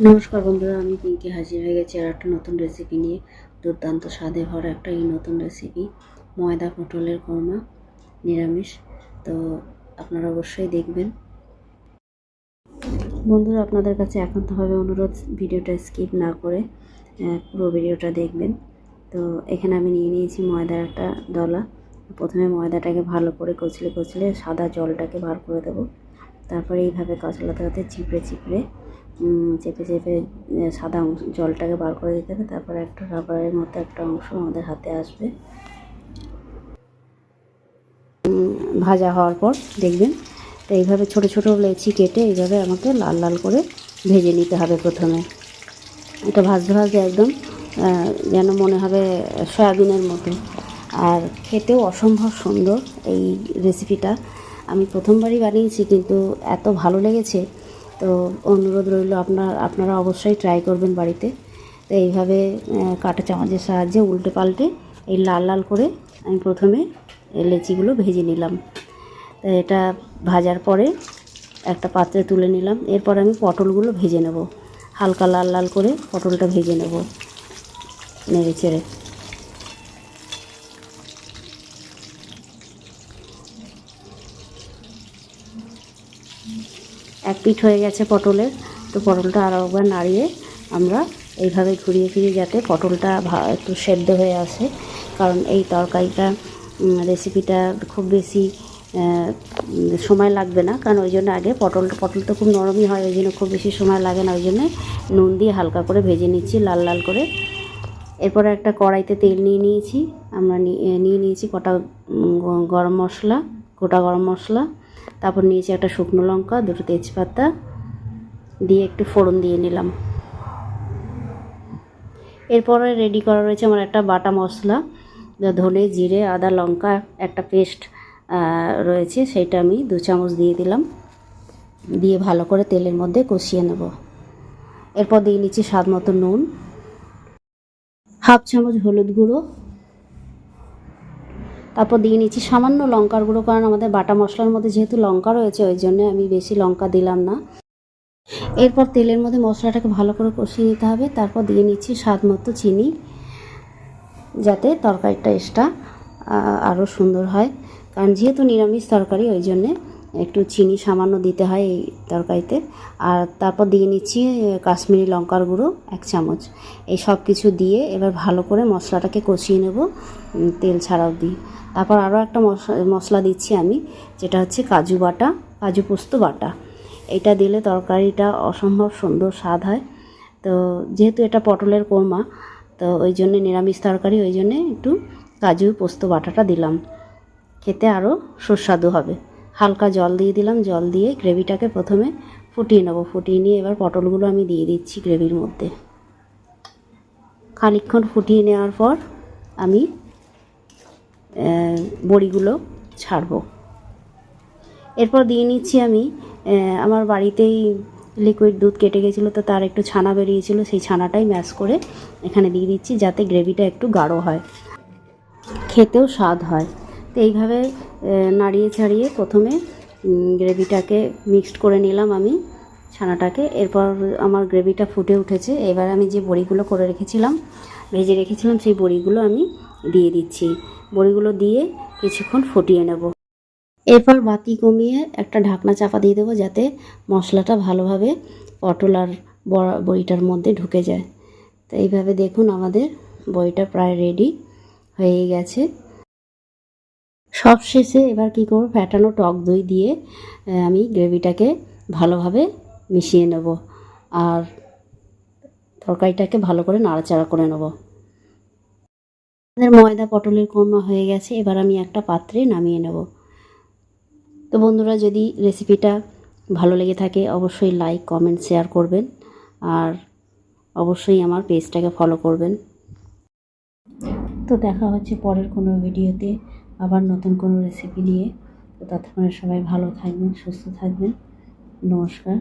নমস্কার বন্ধুরা, আমি পিঙ্কি হাজির হয়ে গেছি আর একটা নতুন রেসিপি নিয়ে। দুর্দান্ত স্বাদে ভরা একটা এই নতুন রেসিপি ময়দা পটলের কোরমা, নিরামিষ। তো আপনারা অবশ্যই দেখবেন। বন্ধুরা, আপনাদের কাছে একান্তভাবে অনুরোধ, ভিডিওটা স্কিপ না করে পুরো ভিডিওটা দেখবেন। তো এখানে আমি নিয়ে নিয়েছি ময়দার একটা ডলা প্রথমে ময়দাটাকে ভালো করে কচলে কচলে সাদা জলটাকে বার করে দেবো। তারপরে এইভাবে কচলাতে চিপড়ে চিপড়ে চেপে চেপে সাদা অংশ, জলটাকে বার করে দিতে হবে, তারপরে একটা রাবারের মতো একটা অংশ আমাদের হাতে আসবে। ভাজা হওয়ার পর দেখবেন, তো এইভাবে ছোট ছোট লেচি কেটে এইভাবে আমাকে লাল লাল করে ভেজে নিতে হবে প্রথমে। এটা ভাজতে ভাজতে একদম যেন মনে হবে সয়াবিনের মতো। আর খেতেও অসম্ভব সুন্দর এই রেসিপিটা আমি প্রথমবারই বানিয়েছি, কিন্তু এত ভালো লেগেছে তো অনুরোধ রইল আপনার, আপনারা অবশ্যই ট্রাই করবেন বাড়িতে। তো এইভাবে কাটা চামচের সাহায্যে উল্টে পাল্টে এই লাল লাল করে আমি প্রথমে লেচিগুলো ভেজে নিলাম। তো এটা ভাজার পরে একটা পাত্রে তুলে নিলাম। এরপর আমি পটলগুলো ভেজে নেব। হালকা লাল লাল করে পটলটা ভেজে নেব নেড়ে চেড়ে। এক পিঠ হয়ে গেছে পটলের। তো পটলটা আরও একবার নাড়িয়ে আমরা এইভাবে ঘুরিয়ে ফিরিয়ে যাতে পটলটা একটু সেদ্ধ হয়ে আসে। কারণ এই তরকারিটা রেসিপিটা খুব বেশি সময় লাগবে না। কারণ ওই জন্য আগে পটল পটল তো খুব নরমই হয়, ওই জন্য খুব বেশি সময় লাগে না। ওই জন্য নুন দিয়ে হালকা করে ভেজে নিচ্ছি, লাল লাল করে। এরপরে একটা কড়াইতে তেল নিয়ে নিয়েছি। আমরা নিয়ে নিয়েছি কটা গরম মশলা, গোটা গরম মশলা। তারপর নিয়েছি একটা শুকনো লঙ্কা, দুটো তেজপাতা, দিয়ে একটু ফোড়ন দিয়ে নিলাম। এরপরে রেডি করা রয়েছে আমার একটা বাটা মশলা ধনে, জিরে, আদা, লঙ্কা, একটা পেস্ট রয়েছে, সেটা আমি দু চামচ দিয়ে দিলাম। দিয়ে ভালো করে তেলের মধ্যে কষিয়ে নেব। এরপর দিয়ে নিচ্ছি স্বাদ মতো নুন। হাফ চামচ হলুদ গুঁড়ো তারপর দিয়ে নিচ্ছি সামান্য লঙ্কার গুঁড়ো, কারণ আমাদের বাটা মশলার মধ্যে যেহেতু লঙ্কা রয়েছে, ওই জন্য আমি বেশি লঙ্কা দিলাম না। এরপর তেলের মধ্যে মশলাটাকে ভালো করে কষিয়ে নিতে হবে। তারপর দিয়ে নিচ্ছি স্বাদ মতো চিনি, যাতে তরকারিটা এক্সট্রা আরও সুন্দর হয়। কারণ যেহেতু নিরামিষ তরকারি, ওই জন্যে একটু চিনি সামান্য দিতে হয় এই তরকারিতে। আর তারপর দিয়ে নিচ্ছি কাশ্মীরি লঙ্কার গুঁড়ো, এক চামচ। এই সব কিছু দিয়ে এবার ভালো করে মশলাটাকে কষিয়ে নেব তেল ছাড়াও দিই তারপর আরও একটা মশলা দিচ্ছি আমি, যেটা হচ্ছে কাজু বাটা, কাজু পোস্ত বাটা। এটা দিলে তরকারিটা অসম্ভব সুন্দর স্বাদ হয়। তো যেহেতু এটা পটলের কোরমা, তো ওই জন্যে নিরামিষ তরকারি, ওই জন্যে একটু কাজু পোস্ত বাটাটা দিলাম। খেতে আরও সুস্বাদু হবে। হালকা জল দিয়ে দিলাম, জল দিয়ে গ্রেভিটাকে প্রথমে ফুটিয়ে নেব। ফুটিয়ে নিয়ে এবার পটলগুলো আমি দিয়ে দিচ্ছি গ্রেভির মধ্যে। খানিকক্ষণ ফুটিয়ে নেওয়ার পর আমি বড়িগুলো ছাড়বো। এরপর দিয়ে নিচ্ছি আমি আমার বাড়িতেই লিকুইড দুধ কেটে গেছিল, তো তার একটু ছানা বেরিয়েছিল, সেই ছানাটাই ম্যাশ করে এখানে দিয়ে দিচ্ছি যাতে গ্রেভিটা একটু গাঢ় হয়। খেতেও স্বাদ হয়। তো এইভাবে নাড়িয়ে ছাড়িয়ে প্রথমে গ্রেভিটাকে মিক্সড করে নিলাম আমি, ছানাটাকে। এরপর আমার গ্রেভিটা ফুটে উঠেছে। এবার আমি যে বড়িগুলো করে রেখেছিলাম, ভেজে রেখেছিলাম, সেই বড়িগুলো আমি দিয়ে দিচ্ছি। বড়িগুলো দিয়ে কিছুক্ষণ ফুটিয়ে নেব। এরপর বাতি কমিয়ে একটা ঢাকনা চাপা দিয়ে দেবো যাতে মশলাটা ভালোভাবে পটল আর বড়া, বড়িটার মধ্যে ঢুকে যায়। তো এইভাবে দেখুন আমাদের বড়িটা প্রায় রেডি হয়ে গেছে। সব শেষে এবার কী করব? ফ্যাটানো টক দই দিয়ে আমি গ্রেভিটাকে ভালোভাবে মিশিয়ে নেব। আর তরকারিটাকে ভালো করে নাড়াচাড়া করে নেব। আমাদের ময়দা পটলের কোরমা হয়ে গেছে, এবার আমি একটা পাত্রে নামিয়ে নেব। তো বন্ধুরা, যদি রেসিপিটা ভালো লেগে থাকে, অবশ্যই লাইক, কমেন্ট, শেয়ার করবেন। আর অবশ্যই আমার পেজটাকে ফলো করবেন। তো দেখা হচ্ছে পরের কোনো ভিডিওতে। আবার নতুন কোনো রেসিপি নিয়ে। তো ততক্ষণে সবাই ভালো থাকবেন সুস্থ থাকবেন। নমস্কার।